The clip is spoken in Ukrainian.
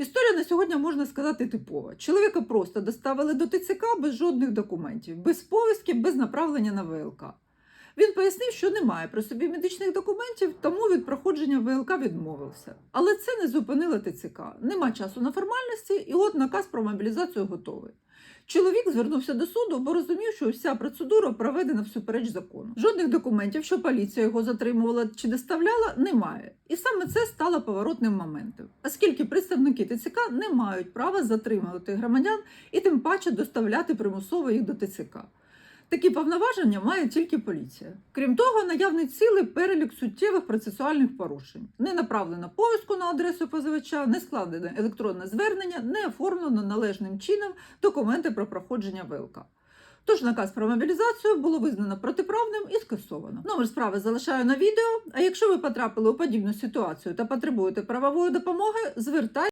Історія на сьогодні можна сказати типова. Чоловіка просто доставили до ТЦК без жодних документів, без повістки, без направлення на ВЛК. Він пояснив, що немає при собі медичних документів, тому від проходження ВЛК відмовився. Але це не зупинило ТЦК. Нема часу на формальності, і от наказ про мобілізацію готовий. Чоловік звернувся до суду, бо розумів, що вся процедура проведена всупереч закону. Жодних документів, що поліція його затримувала чи доставляла, немає. І саме це стало поворотним моментом, оскільки представники ТЦК не мають права затримувати громадян і тим паче доставляти примусово їх до ТЦК. Такі повноваження має тільки поліція. Крім того, наявний цілий перелік суттєвих процесуальних порушень. Не направлено повістку на адресу позивача, не складене електронне звернення, не оформлено належним чином документи про проходження ВЛК. Тож наказ про мобілізацію було визнано протиправним і скасовано. Номер справи залишаю на відео. А якщо ви потрапили у подібну ситуацію та потребуєте правової допомоги, звертайтеся.